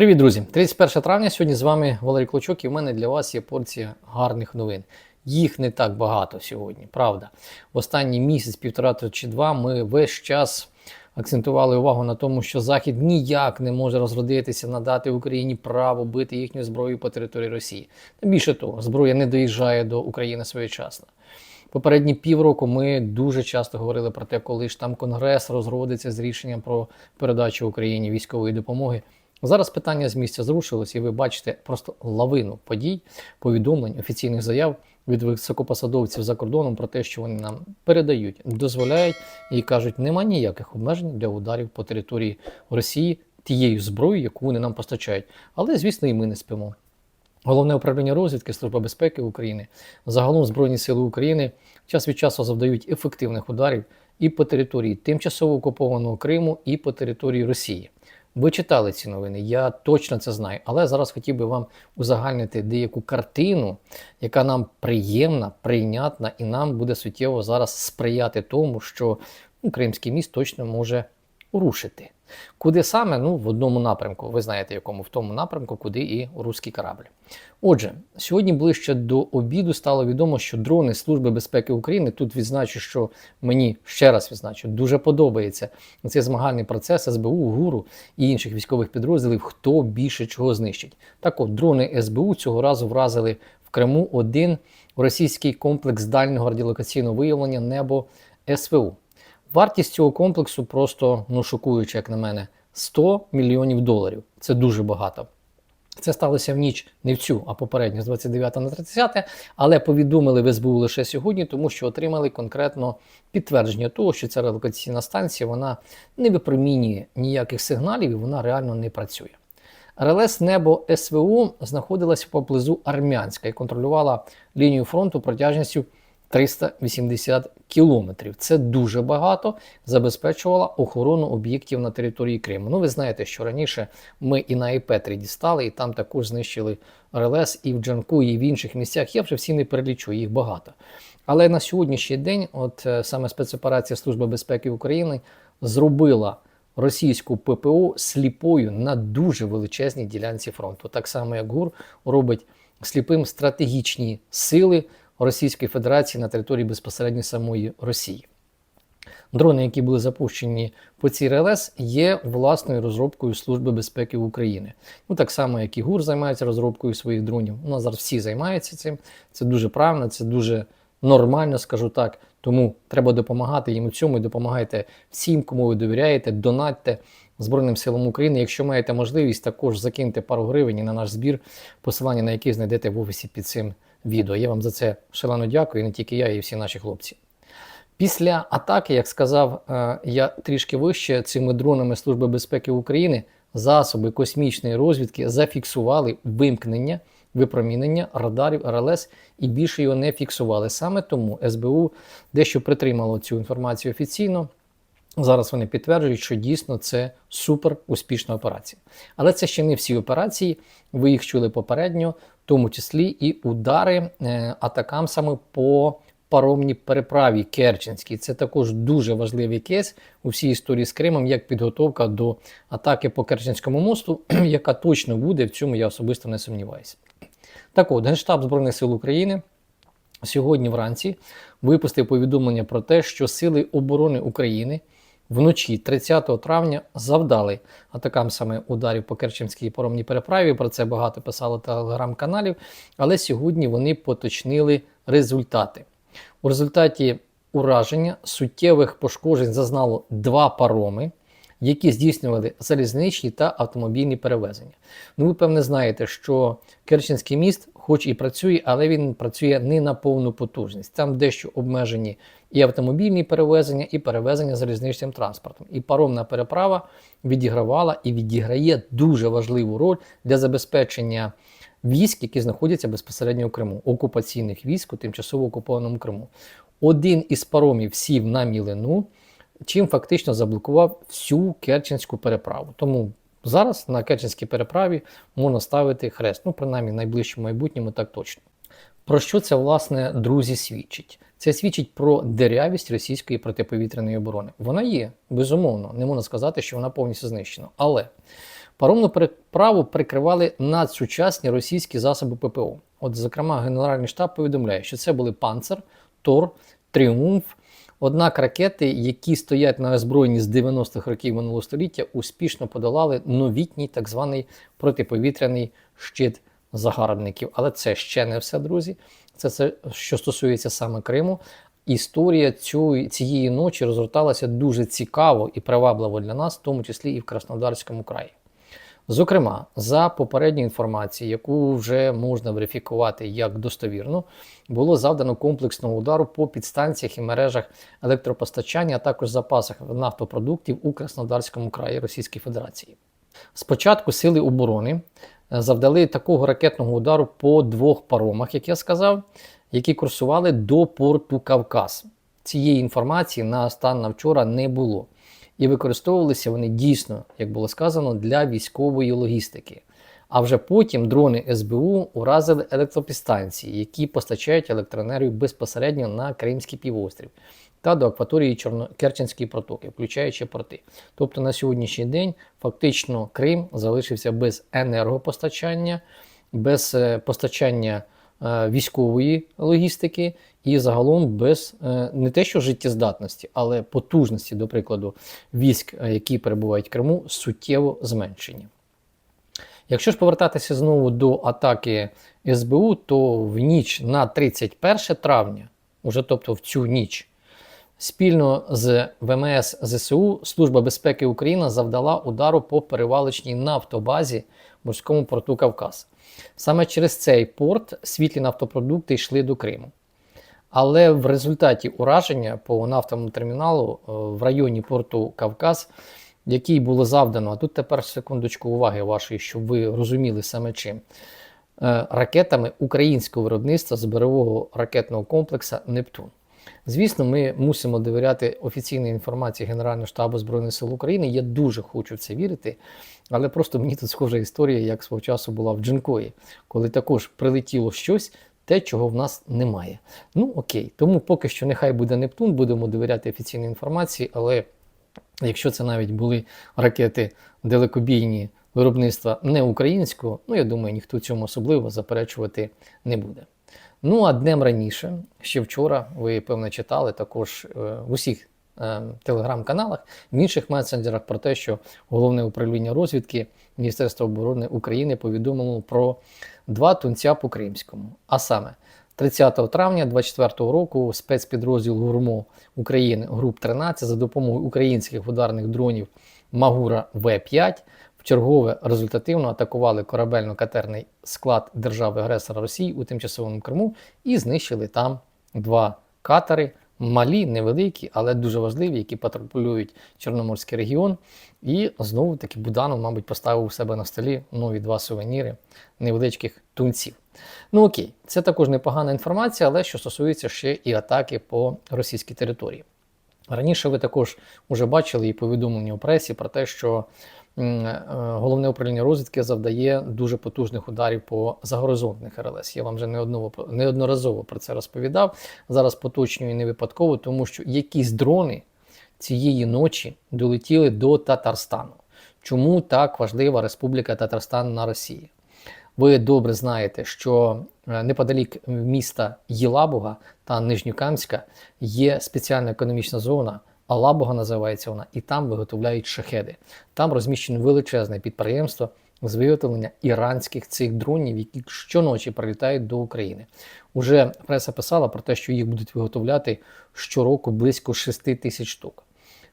Привіт, друзі! 31 травня. Сьогодні з вами Валерій Клочок, і в мене для вас є порція гарних новин. Їх не так багато сьогодні, правда. В останній місяць, півтора чи два, ми весь час акцентували увагу на тому, що Захід ніяк не може розродитися, надати Україні право бити їхню зброю по території Росії. Та більше того, зброя не доїжджає до України своєчасно. Попередні півроку ми дуже часто говорили про те, коли ж там Конгрес розродиться з рішенням про передачу Україні військової допомоги. Зараз питання з місця зрушилось, і ви бачите просто лавину подій, повідомлень, офіційних заяв від високопосадовців за кордоном про те, що вони нам передають, дозволяють і кажуть, нема ніяких обмежень для ударів по території Росії тією зброєю, яку вони нам постачають. Але, звісно, і ми не спимо. Головне управління розвідки Служба безпеки України, загалом Збройні Сили України час від часу завдають ефективних ударів і по території тимчасово окупованого Криму, і по території Росії. Ви читали ці новини, я точно це знаю. Але зараз хотів би вам узагальнити деяку картину, яка нам приємна, прийнятна, і нам буде суттєво зараз сприяти тому, що ну, Кримський міст точно може рушити. Куди саме? Ну, в одному напрямку. Ви знаєте, якому в тому напрямку, куди і руський корабль. Отже, сьогодні ближче до обіду стало відомо, що дрони Служби безпеки України тут відзначу, що мені ще раз відзначу, дуже подобається цей змагальний процес СБУ, ГУРу і інших військових підрозділів, хто більше чого знищить. Так от дрони СБУ цього разу вразили в Криму один російський комплекс дальнього радіолокаційного виявлення небо СВУ. Вартість цього комплексу просто ну шокуюча, як на мене, 100 мільйонів доларів. Це дуже багато. Це сталося в ніч не в цю, а попередньо з 29 на 30, але повідомили в СБУ лише сьогодні, тому що отримали конкретно підтвердження того, що ця релокаційна станція вона не випромінює ніяких сигналів і вона реально не працює. РЛС Небо СВУ знаходилася поблизу Армянська і контролювала лінію фронту протяжністю 380 кілометрів. Це дуже багато. Забезпечувала охорону об'єктів на території Криму. Ну, ви знаєте, що раніше ми і на Іпетрі дістали, і там також знищили РЛС і в Джанку, і в інших місцях. Я вже всі не перелічу, їх багато. Але на сьогоднішній день, от е, саме спецоперація Служби безпеки України зробила російську ППО сліпою на дуже величезній ділянці фронту. Так само, як ГУР робить сліпим стратегічні сили. Російської Федерації на території безпосередньо самої Росії. Дрони, які були запущені по цій РЛС, є власною розробкою Служби безпеки України. Ну так само, як і ГУР займається розробкою своїх дронів. У нас зараз всі займаються цим. Це дуже правильно, це дуже нормально, скажу так. Тому треба допомагати їм у цьому і допомагайте всім, кому ви довіряєте, донатьте Збройним силам України. Якщо маєте можливість, також закиньте пару гривень на наш збір, посилання на який знайдете в офісі під цим відео. Я вам за це шалено дякую, і не тільки я, і всі наші хлопці. Після атаки, як сказав е, я трішки вище, цими дронами Служби безпеки України засоби космічної розвідки зафіксували вимкнення випромінення радарів РЛС і більше його не фіксували. Саме тому СБУ дещо притримало цю інформацію офіційно. Зараз вони підтверджують, що дійсно це супер успішна операція. Але це ще не всі операції. Ви їх чули попередньо, в тому числі і удари е, атакам саме по паромній переправі Керченській. Це також дуже важливий кейс у всій історії з Кримом, як підготовка до атаки по Керченському мосту, яка точно буде, в цьому я особисто не сумніваюся. Так от, Генштаб Збройних сил України. Сьогодні вранці випустив повідомлення про те, що Сили оборони України вночі 30 травня завдали атакам саме ударів по Керченській поромній переправі. Про це багато писало телеграм-каналів. Але сьогодні вони поточнили результати. У результаті ураження суттєвих пошкоджень зазнало два пароми. Які здійснювали залізничні та автомобільні перевезення. Ну, ви певне знаєте, що Керченський міст, хоч і працює, але він працює не на повну потужність. Там дещо обмежені і автомобільні перевезення, і перевезення залізничним транспортом. І паромна переправа відігравала і відіграє дуже важливу роль для забезпечення військ, які знаходяться безпосередньо у Криму, окупаційних військ у тимчасово окупованому Криму. Один із паромів сів на мілину, чим фактично заблокував всю Керченську переправу. Тому зараз на Керченській переправі можна ставити хрест. Ну, принаймні, в найближчому майбутньому так точно. Про що це, власне, друзі, свідчить? Це свідчить про дерявість російської протиповітряної оборони. Вона є, безумовно, не можна сказати, що вона повністю знищена. Але Паромну переправу прикривали надсучасні російські засоби ППО. От, зокрема, Генеральний штаб повідомляє, що це були Панцер, Тор, Тріумф. Однак ракети, які стоять на озброєнні з 90-х років минулого століття, успішно подолали новітній так званий протиповітряний щит загарбників. Але це ще не все, друзі. Це, це що стосується саме Криму. Історія цю, цієї ночі розгорталася дуже цікаво і привабливо для нас, в тому числі і в Краснодарському краї. Зокрема, за попередньою інформацією, яку вже можна верифікувати як достовірну, було завдано комплексного удару по підстанціях і мережах електропостачання, а також запасах нафтопродуктів у Краснодарському краї Російської Федерації. Спочатку сили оборони е, завдали такого ракетного удару по двох паромах, як я сказав, які курсували до порту Кавказ. Цієї інформації на стан на вчора не було. І використовувалися вони дійсно, як було сказано, для військової логістики. А вже потім дрони СБУ уразили електропідстанції, які постачають електроенергію безпосередньо на Кримський півострів та до акваторії Чорно... Керченської протоки, включаючи порти. Тобто на сьогоднішній день фактично Крим залишився без енергопостачання, без е, постачання е, військової логістики і загалом без е, не те, що життєздатності, але потужності, до прикладу, військ, е, які перебувають в Криму, суттєво зменшені. Якщо ж повертатися знову до атаки СБУ, то в ніч на 31 травня, уже тобто в цю ніч, спільно з ВМС ЗСУ Служба безпеки України завдала удару по перевалочній нафтобазі в морському порту Кавказ. Саме через цей порт світлі нафтопродукти йшли до Криму. Але в результаті ураження по нафтовому терміналу е, в районі порту Кавказ, який було завдано, а тут тепер секундочку уваги вашої, щоб ви розуміли саме чим, е, ракетами українського виробництва з берегового ракетного комплексу Нептун. Звісно, ми мусимо довіряти офіційній інформації Генерального штабу Збройних сил України. Я дуже хочу в це вірити, але просто мені тут схожа історія, як свого часу була в Джинкої, коли також прилетіло щось, те, чого в нас немає. Ну окей, тому поки що нехай буде Нептун, будемо довіряти офіційній інформації, але якщо це навіть були ракети далекобійні виробництва не українського, ну я думаю, ніхто цьому особливо заперечувати не буде. Ну а днем раніше, ще вчора, ви певно читали також е, в усіх телеграм-каналах, в інших месенджерах про те, що головне управління розвідки Міністерства оборони України повідомило про два тунця по Кримському. А саме 30 травня 2024 року спецпідрозділ ГУРМО України груп 13 за допомогою українських ударних дронів Магура В5 в чергове результативно атакували корабельно-катерний склад держави-агресора Росії у тимчасовому Криму і знищили там два катери. Малі, невеликі, але дуже важливі, які патрулюють Чорноморський регіон. І знову таки Буданов, мабуть, поставив у себе на столі нові два сувеніри невеличких тунців. Ну окей, це також непогана інформація, але що стосується ще і атаки по російській території. Раніше ви також вже бачили і повідомлення у пресі про те, що головне управління розвідки завдає дуже потужних ударів по загоризонтних РЛС. Я вам вже неодноразово про це розповідав. Зараз поточнюю не випадково, тому що якісь дрони цієї ночі долетіли до Татарстану. Чому так важлива Республіка Татарстан на Росії? Ви добре знаєте, що е, неподалік міста Єлабуга та Нижньокамська є спеціальна економічна зона. Алабуга називається вона, і там виготовляють шахеди. Там розміщено величезне підприємство з виготовлення іранських цих дронів, які щоночі прилітають до України. Уже преса писала про те, що їх будуть виготовляти щороку близько 6 тисяч штук.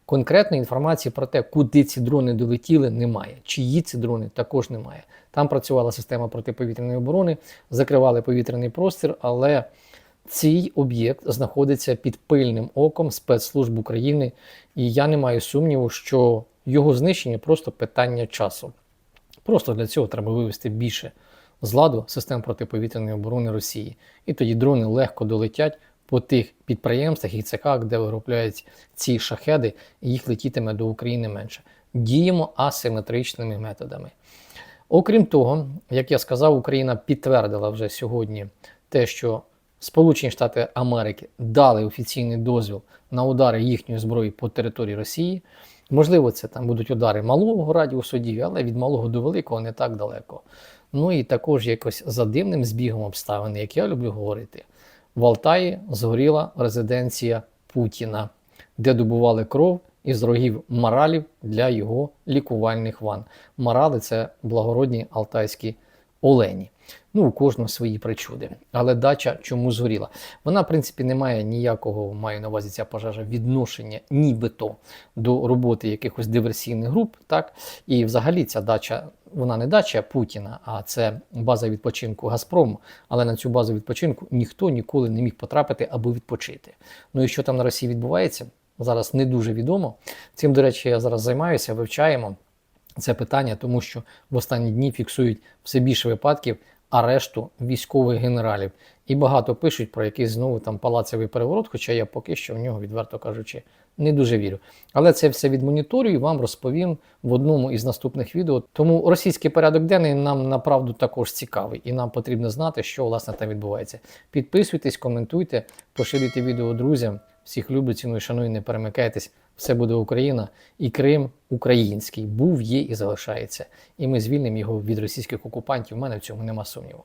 Конкретної інформації про те, куди ці дрони долетіли, немає. Чиї ці дрони також немає. Там працювала система протиповітряної оборони, закривали повітряний простір, але цей об'єкт знаходиться під пильним оком спецслужб України, і я не маю сумніву, що його знищення просто питання часу. Просто для цього треба вивести більше з ладу систем протиповітряної оборони Росії. І тоді дрони легко долетять по тих підприємствах і цехах, де виробляють ці шахеди, і їх летітиме до України менше. Діємо асиметричними методами. Окрім того, як я сказав, Україна підтвердила вже сьогодні те, що Сполучені Штати Америки дали офіційний дозвіл на удари їхньої зброї по території Росії. Можливо, це там будуть удари малого радіусу дії, але від малого до великого не так далеко. Ну і також якось за дивним збігом обставин, як я люблю говорити, в Алтаї згоріла резиденція Путіна, де добували кров із рогів маралів для його лікувальних ван. Марали це благородні алтайські олені. Ну, у кожного свої причуди. Але дача чому згоріла? Вона, в принципі, не має ніякого, маю на увазі ця пожежа, відношення нібито до роботи якихось диверсійних груп. Так? І взагалі ця дача, вона не дача Путіна, а це база відпочинку Газпрому. Але на цю базу відпочинку ніхто ніколи не міг потрапити або відпочити. Ну і що там на Росії відбувається? Зараз не дуже відомо. Цим, до речі, я зараз займаюся, вивчаємо це питання, тому що в останні дні фіксують все більше випадків арешту військових генералів. І багато пишуть про якийсь знову там палацевий переворот, хоча я поки що в нього, відверто кажучи, не дуже вірю. Але це все відмоніторю і вам розповім в одному із наступних відео. Тому російський порядок денний нам направду також цікавий, і нам потрібно знати, що власне там відбувається. Підписуйтесь, коментуйте, поширюйте відео друзям. Всіх люблю, ціную, шаную, не перемикайтесь. Все буде Україна і Крим український був, є і залишається. І ми звільнимо його від російських окупантів. У мене в цьому нема сумніву.